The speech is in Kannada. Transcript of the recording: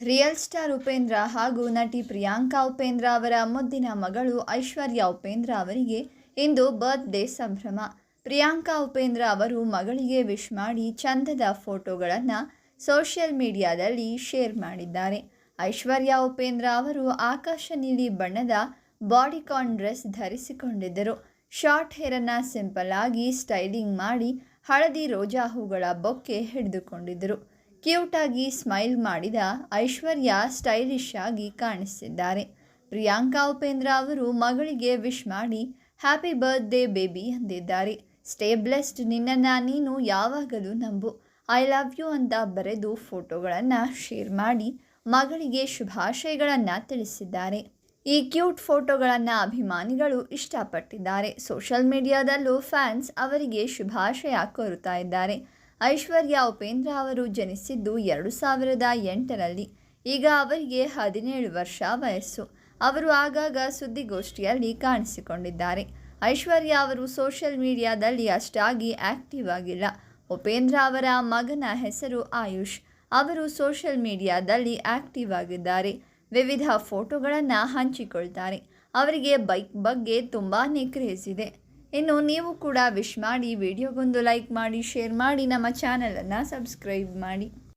ರಿಯಲ್ ಸ್ಟಾರ್ ಉಪೇಂದ್ರ ಹಾಗೂ ನಟಿ ಪ್ರಿಯಾಂಕಾ ಉಪೇಂದ್ರ ಅವರ ಮುದ್ದಿನ ಮಗಳು ಐಶ್ವರ್ಯ ಉಪೇಂದ್ರ ಅವರಿಗೆ ಇಂದು ಬರ್ತ್ಡೇ ಸಂಭ್ರಮ. ಪ್ರಿಯಾಂಕಾ ಉಪೇಂದ್ರ ಅವರು ಮಗಳಿಗೆ ವಿಶ್ ಮಾಡಿ ಚಂದದ ಫೋಟೋಗಳನ್ನು ಸೋಷಿಯಲ್ ಮೀಡಿಯಾದಲ್ಲಿ ಶೇರ್ ಮಾಡಿದ್ದಾರೆ. ಐಶ್ವರ್ಯ ಉಪೇಂದ್ರ ಅವರು ಆಕಾಶ ನೀಲಿ ಬಣ್ಣದ ಬಾಡಿಕಾನ್ ಡ್ರೆಸ್ ಧರಿಸಿಕೊಂಡಿದ್ದರು. ಶಾರ್ಟ್ ಹೇರನ್ನು ಸಿಂಪಲ್ ಆಗಿ ಸ್ಟೈಲಿಂಗ್ ಮಾಡಿ ಹಳದಿ ರೋಜಾ ಹೂಗಳ ಬೊಕ್ಕೆ ಹಿಡಿದುಕೊಂಡಿದ್ದರು. ಕ್ಯೂಟ್ ಆಗಿ ಸ್ಮೈಲ್ ಮಾಡಿದ ಐಶ್ವರ್ಯ ಸ್ಟೈಲಿಶ್ ಆಗಿ ಕಾಣಿಸಿದ್ದಾರೆ. ಪ್ರಿಯಾಂಕಾ ಉಪೇಂದ್ರ ಅವರು ಮಗಳಿಗೆ ವಿಶ್ ಮಾಡಿ ಹ್ಯಾಪಿ ಬರ್ತ್ಡೇ ಬೇಬಿ ಎಂದಿದ್ದಾರೆ ಸ್ಟೇ ಬ್ಲೆಸ್ಡ್ ನಿನ್ನನ್ನು ನೀನು ಯಾವಾಗಲೂ ನಂಬು. ಐ ಲವ್ ಯು ಅಂತ ಬರೆದು ಫೋಟೋಗಳನ್ನು ಶೇರ್ ಮಾಡಿ ಮಗಳಿಗೆ ಶುಭಾಶಯಗಳನ್ನು ತಿಳಿಸಿದ್ದಾರೆ. ಈ ಕ್ಯೂಟ್ ಫೋಟೋಗಳನ್ನು ಅಭಿಮಾನಿಗಳು ಇಷ್ಟಪಟ್ಟಿದ್ದಾರೆ. ಸೋಷಲ್ ಮೀಡಿಯಾದಲ್ಲೂ ಫ್ಯಾನ್ಸ್ ಅವರಿಗೆ ಶುಭಾಶಯ ಕೋರುತ್ತಾ ಇದ್ದಾರೆ. ಐಶ್ವರ್ಯ ಉಪೇಂದ್ರ ಅವರು ಜನಿಸಿದ್ದು ಎರಡು ಸಾವಿರದ ಎಂಟರಲ್ಲಿ. ಈಗ ಅವರಿಗೆ ಹದಿನೇಳು ವರ್ಷ ವಯಸ್ಸು. ಅವರು ಆಗಾಗ ಸುದ್ದಿಗೋಷ್ಠಿಯಲ್ಲಿ ಕಾಣಿಸಿಕೊಂಡಿದ್ದಾರೆ. ಐಶ್ವರ್ಯ ಅವರು ಸೋಷಿಯಲ್ ಮೀಡಿಯಾದಲ್ಲಿ ಅಷ್ಟಾಗಿ ಆಕ್ಟಿವ್ ಆಗಿಲ್ಲ. ಉಪೇಂದ್ರ ಅವರ ಮಗನ ಹೆಸರು ಆಯುಷ್. ಅವರು ಸೋಷಿಯಲ್ ಮೀಡಿಯಾದಲ್ಲಿ ಆಕ್ಟಿವ್ ಆಗಿದ್ದಾರೆ. ವಿವಿಧ ಫೋಟೋಗಳನ್ನು ಹಂಚಿಕೊಳ್ತಾರೆ. ಅವರಿಗೆ ಬೈಕ್ ಬಗ್ಗೆ ತುಂಬಾ ಕ್ರೇಜ್ ಇದೆ. ಇನ್ನು ನೀವು ಕೂಡ ವಿಶ್ ಮಾಡಿ ವಿಡಿಯೋಗೊಂದು ಲೈಕ್ ಮಾಡಿ ಶೇರ್ ಮಾಡಿ ನಮ್ಮ ಚಾನಲನ್ನು ಸಬ್ಸ್ಕ್ರೈಬ್ ಮಾಡಿ.